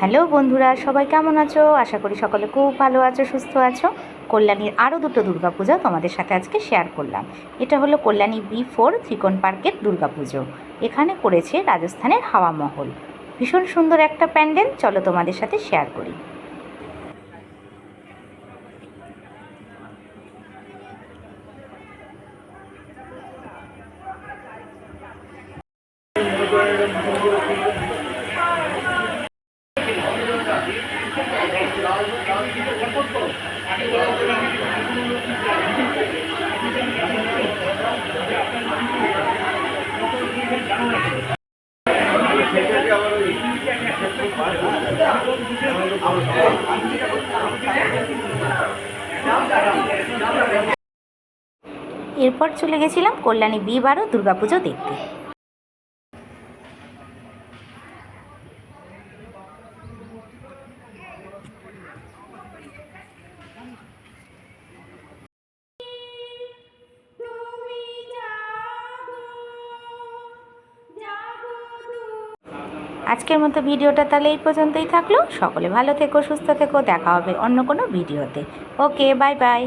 Hello বন্ধুরা, সবাই কেমন আছো? আশা করি সকলে খুব ভালো আছো, সুস্থ আছো। কল্যাণীর আরও দুটো দুর্গাপূজা তোমাদের সাথে আজকে শেয়ার করলাম। এটা হলো কল্যাণী বি ফোর ত্রিকোণ পার্কের দুর্গাপুজো। এখানে করেছে রাজস্থানের হাওয়া মহল। ভীষণ সুন্দর একটা প্যান্ডেল, চলো তোমাদের সাথে শেয়ার করি। এরপর চলে গেছিলাম কল্যাণী বি বারো দুর্গাপুজো দেখতে। আজকের মতো ভিডিওটা তাহলে এই পর্যন্তই থাকল। সকলে ভালো থেকো, সুস্থ থেকো, দেখা হবে অন্য কোনো ভিডিওতে। Okay, bye bye.